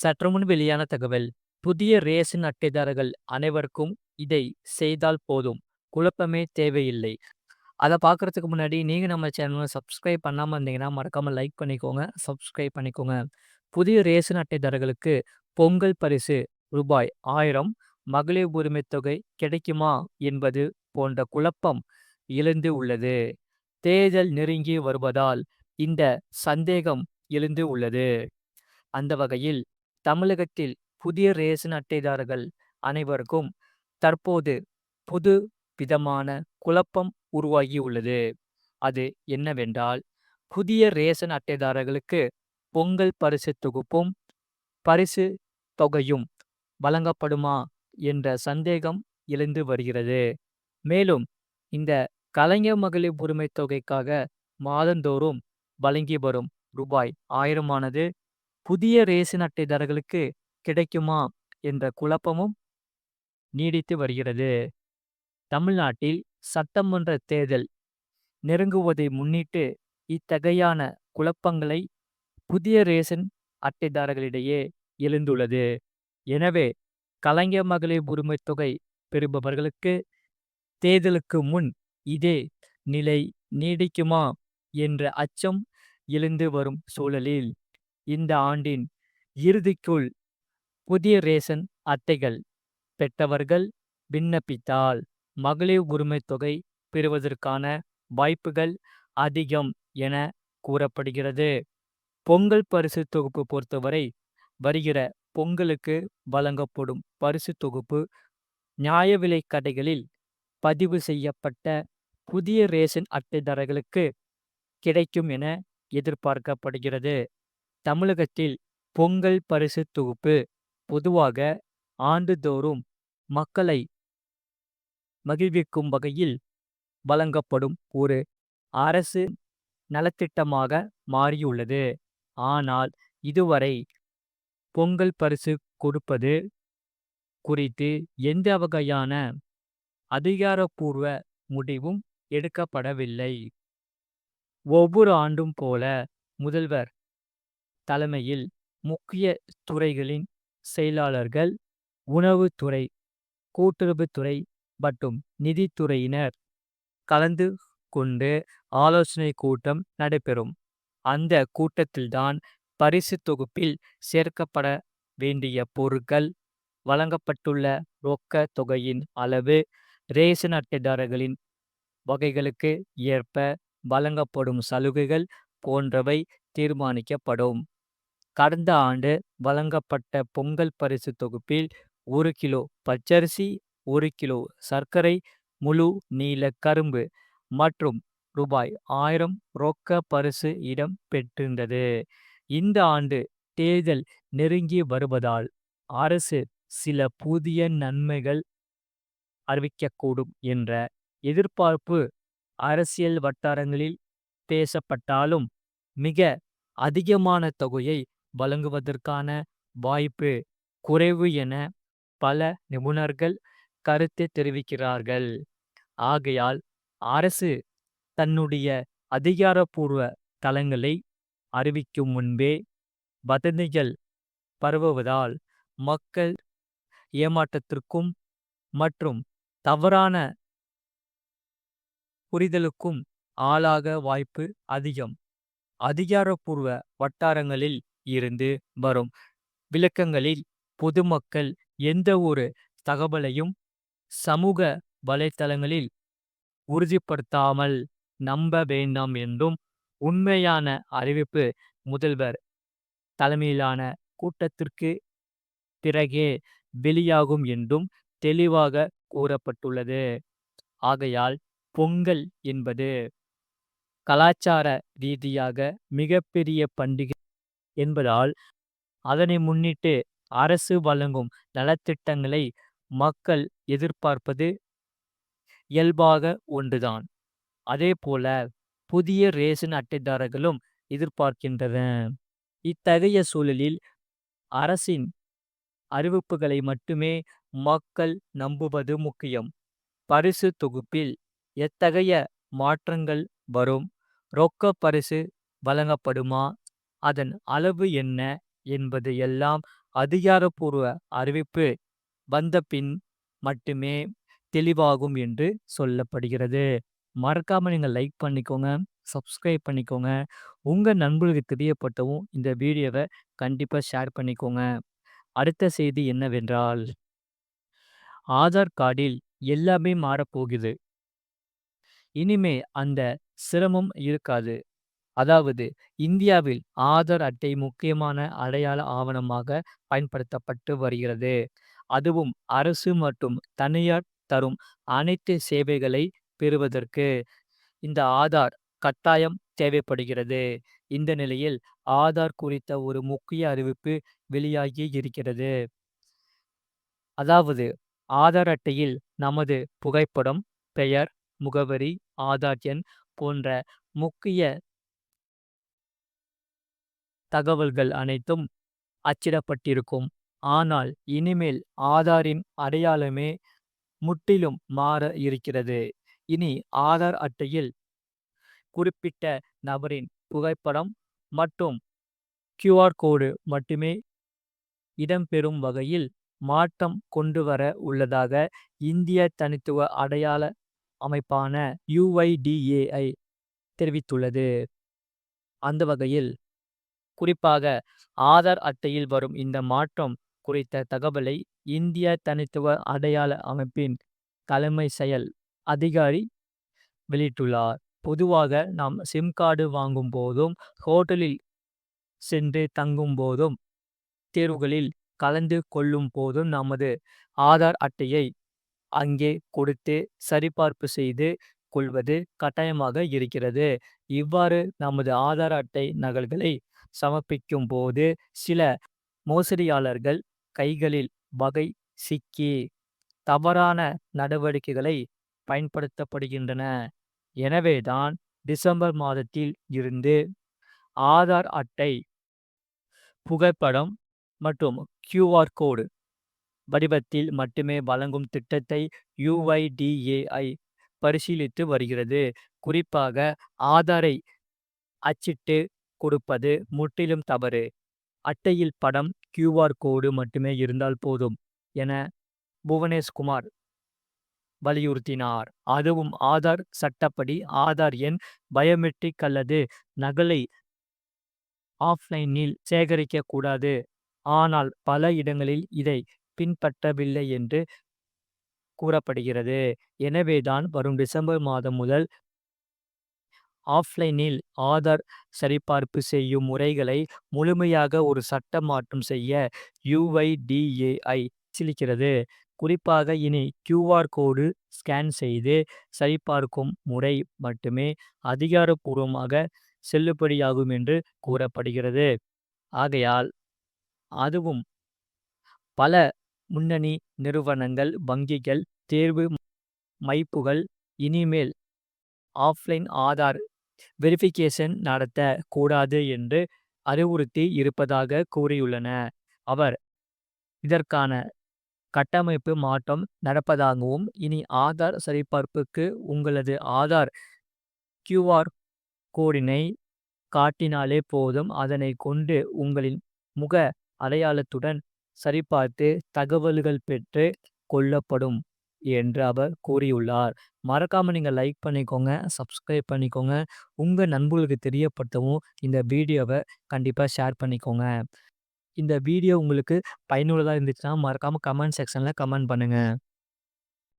சற்றுமுன் வெளியான தகவல். புதிய ரேஷன் அட்டைதாரர்கள் அனைவருக்கும் இதை செய்தால் போதும். குழப்பமே தேவையில்லை. அதை பார்க்கறதுக்கு முன்னாடி நீங்கள் நம்ம சேனலை சப்ஸ்கிரைப் பண்ணாமல் இருந்தீங்கன்னா மறக்காமல் லைக் பண்ணிக்கோங்க சப்ஸ்கிரைப் பண்ணிக்கோங்க. புதிய ரேஷன் அட்டைதாரர்களுக்கு பொங்கல் பரிசு ரூபாய் ஆயிரம் மகளிர் உரிமை தொகை கிடைக்குமா என்பது போன்ற குழப்பம் எழுந்து உள்ளது. தேர்தல் நெருங்கி வருவதால் இந்த சந்தேகம் எழுந்து உள்ளது. அந்த வகையில் தமிழகத்தில் புதிய ரேஷன் அட்டைதாரர்கள் அனைவருக்கும் தற்போது புது விதமான குழப்பம் உருவாகியுள்ளது அது என்னவென்றால் புதிய ரேஷன் அட்டைதாரர்களுக்கு பொங்கல் பரிசு தொகுப்பும் பரிசு தொகையும் வழங்கப்படுமா என்ற சந்தேகம் எழுந்து வருகிறது. மேலும் இந்த கலைஞர் மகளிர் உரிமை தொகைக்காக மாதந்தோறும் வழங்கி வரும் ரூபாய் ஆயிரமானது புதிய ரேஷன் அட்டைதாரர்களுக்கு கிடைக்குமா என்ற குழப்பமும் நீடித்து வருகிறது. தமிழ்நாட்டில் சட்டமன்ற தேர்தல் நெருங்குவதை முன்னிட்டு இத்தகையான குழப்பங்களை புதிய ரேஷன் அட்டைதாரர்களிடையே எழுந்துள்ளது. எனவே கலைஞர் மகளிர் உரிமை தொகை பெறுபவர்களுக்கு தேர்தலுக்கு முன் இதே நிலை நீடிக்குமா என்ற அச்சம் எழுந்து வரும் சூழலில் இந்த ஆண்டின் இறுதிக்குள் புதிய ரேஷன் அட்டைகள் பெற்றவர்கள் விண்ணப்பித்தால் மகளிர் உரிமை தொகை பெறுவதற்கான வாய்ப்புகள் அதிகம் என கூறப்படுகிறது. பொங்கல் பரிசு தொகுப்பு பொறுத்தவரை வருகிற பொங்கலுக்கு வழங்கப்படும் பரிசு தொகுப்பு நியாய விலை கடைகளில் பதிவு செய்யப்பட்ட புதிய ரேஷன் அட்டைதாரர்களுக்கு கிடைக்கும் என எதிர்பார்க்கப்படுகிறது. தமிழகத்தில் பொங்கல் பரிசு தொகுப்பு பொதுவாக ஆண்டுதோறும் மக்களை மகிழ்விக்கும் வகையில் வழங்கப்படும் ஒரு அரசு நலத்திட்டமாக மாறியுள்ளது. ஆனால் இதுவரை பொங்கல் பரிசு கொடுப்பது குறித்து எந்த வகையான அதிகாரப்பூர்வ முடிவும் எடுக்கப்படவில்லை. ஒவ்வொரு ஆண்டும் போல முதல்வர் தலைமையில் முக்கிய துறைகளின் செயலாளர்கள் உணவுத்துறை கூட்டுறவுத்துறை மற்றும் நிதித்துறையினர் கலந்து கொண்டு ஆலோசனை கூட்டம் நடைபெறும். அந்த கூட்டத்தில்தான் பரிசு தொகுப்பில் சேர்க்கப்பட வேண்டிய பொருட்கள் வழங்கப்பட்டுள்ள ரொக்க தொகையின் அளவு ரேஷன் அட்டைதாரர்களின் வகைகளுக்கு ஏற்ப வழங்கப்படும் சலுகைகள் போன்றவை தீர்மானிக்கப்படும். கடந்த ஆண்டு வழங்கப்பட்ட பொங்கல் பரிசு தொகுப்பில் ஒரு கிலோ பச்சரிசி ஒரு கிலோ சர்க்கரை முழு நீல கரும்பு மற்றும் ரூபாய் ஆயிரம் ரொக்க பரிசு இடம் பெற்றிருந்தது. இந்த ஆண்டு தேர்தல் நெருங்கி வருவதால் அரசு சில புதிய நன்மைகள் அறிவிக்கக்கூடும் என்ற எதிர்பார்ப்பு அரசியல் வட்டாரங்களில் பேசப்பட்டாலும் மிக அதிகமான தொகையை வழங்குவதற்கான வாய்ப்பு குறைவு என பல நிபுணர்கள் கருத்து தெரிவிக்கிறார்கள். ஆகையால் அரசு தன்னுடைய அதிகாரப்பூர்வ தளங்களை அறிவிக்கும் முன்பே வதந்திகள் பரவுவதால் மக்கள் ஏமாற்றத்திற்கும் மற்றும் தவறான புரிதலுக்கும் ஆளாக வாய்ப்பு அதிகம். அதிகாரப்பூர்வ வட்டாரங்களில் இருந்து வரும் விளக்கங்களில் பொதுமக்கள் எந்த ஒரு தகவலையும் சமூக வலைத்தளங்களில் உறுதிப்படுத்தாமல் நம்ப வேண்டாம் என்றும் உண்மையான அறிவிப்பு முதல்வர் தலைமையிலான கூட்டத்திற்கு பிறகே வெளியாகும் என்றும் தெளிவாக கூறப்பட்டுள்ளது. ஆகையால் பொங்கல் என்பது கலாச்சார ரீதியாக மிகப்பெரிய பண்டிகை என்பதால் அதனை முன்னிட்டு அரசு வழங்கும் நலத்திட்டங்களை மக்கள் எதிர்பார்ப்பது இயல்பாக ஒன்றுதான். அதே போல புதிய ரேஷன் அட்டைதாரர்களும் எதிர்பார்க்கின்றன. இத்தகைய சூழலில் அரசின் அறிவிப்புகளை மட்டுமே மக்கள் நம்புவது முக்கியம். பரிசு தொகுப்பில் எத்தகைய மாற்றங்கள் வரும் ரொக்க பரிசு வழங்கப்படுமா அதன் அளவு என்ன என்பது எல்லாம் அதிகாரப்பூர்வ அறிவிப்பு வந்த பின் மட்டுமே தெளிவாகும் என்று சொல்லப்படுகிறது. மறக்காமல் நீங்கள் லைக் பண்ணிக்கோங்க, சப்ஸ்கிரைப் பண்ணிக்கோங்க. உங்கள் நண்பர்களுக்கு தெரியப்பட்டவும் இந்த வீடியோவை கண்டிப்பாக ஷேர் பண்ணிக்கோங்க. அடுத்த செய்தி என்னவென்றால், ஆதார் கார்டில் எல்லாமே மாறப்போகுது. இனிமே அந்த சிரமம் இருக்காது. அதாவது இந்தியாவில் ஆதார் அட்டை முக்கியமான அடையாள ஆவணமாக பயன்படுத்தப்பட்டு வருகிறது. அதுவும் அரசு மற்றும் தனியார் தரும் அனைத்து சேவைகளை பெறுவதற்கு இந்த ஆதார் கட்டாயம் தேவைப்படுகிறது. இந்த நிலையில் ஆதார் குறித்த ஒரு முக்கிய அறிவிப்பு வெளியாகி இருக்கிறது. அதாவது ஆதார் அட்டையில் நமது புகைப்படம், பெயர், முகவரி, ஆதார் எண் போன்ற முக்கிய தகவல்கள் அனைத்தும் அச்சிடப்பட்டிருக்கும். ஆனால் இனிமேல் ஆதாரின் அடையாளமே முற்றிலும் மாற இருக்கிறது. இனி ஆதார் அட்டையில் குறிப்பிட்ட நபரின் புகைப்படம் மற்றும் கியூஆர் கோடு மட்டுமே இடம்பெறும் வகையில் மாற்றம் கொண்டுவர உள்ளதாக இந்திய தனித்துவ அடையாள அமைப்பான யுஐடிஏஐ தெரிவித்துள்ளது. அந்த வகையில் குறிப்பாக ஆதார் அட்டையில் வரும் இந்த மாற்றம் குறித்த தகவலை இந்திய தனித்துவ அடையாள அமைப்பின் தலைமை செயல் அதிகாரி வெளியிட்டுள்ளார். பொதுவாக நாம் சிம் கார்டு வாங்கும் போதும், ஹோட்டலில் சென்று தங்கும் போதும், தேர்வுகளில் கலந்து கொள்ளும் போதும் நமது ஆதார் அட்டையை அங்கே கொடுத்து சரிபார்ப்பு செய்து கொள்வது கட்டாயமாக இருக்கிறது. இவ்வாறு நமது ஆதார் அட்டை நகல்களை சமர்ப்பிக்கும் போது சில மோசடியாளர்கள் கைகளில் வகை சிக்கி தவறான நடவடிக்கைகளை பயன்படுத்தப்படுகின்றன. எனவேதான் டிசம்பர் மாதத்தில் இருந்து ஆதார் அட்டை புகைப்படம் மற்றும் கியூஆர் கோடு வடிவத்தில் மட்டுமே வழங்கும் திட்டத்தை யுஐடிஏஐ பரிசீலித்து வருகிறது. குறிப்பாக ஆதாரை அச்சிட்டு கொடுப்பது முற்றிலும் தவறு. அட்டையில் படம், கியூஆர் கோடு மட்டுமே இருந்தால் போதும் என புவனேஷ்குமார் வலியுறுத்தினார். அதுவும் ஆதார் சட்டப்படி ஆதார் எண், பயோமெட்ரிக் அல்லது நகலை ஆஃப்லைனில் சேகரிக்க கூடாது. ஆனால் பல இடங்களில் இதை பின்பற்றவில்லை என்று கூறப்படுகிறது. எனவேதான் வரும் டிசம்பர் மாதம் முதல் ஆஃப்லைனில் ஆதார் சரிபார்ப்பு செய்யும் முறைகளை முழுமையாக ஒரு சட்ட மாற்றம் செய்ய யுஐடிஏஐ சிலிக்கிறது குறிப்பாக இனி கியூஆர் கோடு ஸ்கேன் செய்து சரிபார்க்கும் முறை மட்டுமே அதிகாரப்பூர்வமாக செல்லுபடியாகும் என்று கூறப்படுகிறது. ஆகையால் அதுவும் பல முன்னணி நிறுவனங்கள், வங்கிகள், தேர்வு மைப்புகள் இனிமேல் ஆஃப்லைன் ஆதார் வெரிஃபிகேஷன் நடத்த கூடாது என்று அறிவுறுத்தி இருப்பதாக கூறியுள்ளன. அவர் இதற்கான கட்டமைப்பு மாற்றம் நடப்பதாகவும், இனி ஆதார் சரிபார்ப்புக்கு உங்களது ஆதார் கியூஆர் கோடினை காட்டினாலே போதும். அதனை கொண்டு உங்களின் முக அடையாளத்துடன் சரிபார்த்து தகவல்கள் பெற்று கொள்ளப்படும் என்று அவர் கூறியுள்ளார். மறக்காமல் நீங்கள் லைக் பண்ணிக்கோங்க, சப்ஸ்கிரைப் பண்ணிக்கோங்க. உங்கள் நண்பர்களுக்கு தெரியப்படுத்தவும் இந்த வீடியோவை கண்டிப்பாக ஷேர் பண்ணிக்கோங்க. இந்த வீடியோ உங்களுக்கு பயனுள்ளதாக இருந்துச்சுன்னா மறக்காமல் கமெண்ட் செக்ஷனில் கமெண்ட் பண்ணுங்கள்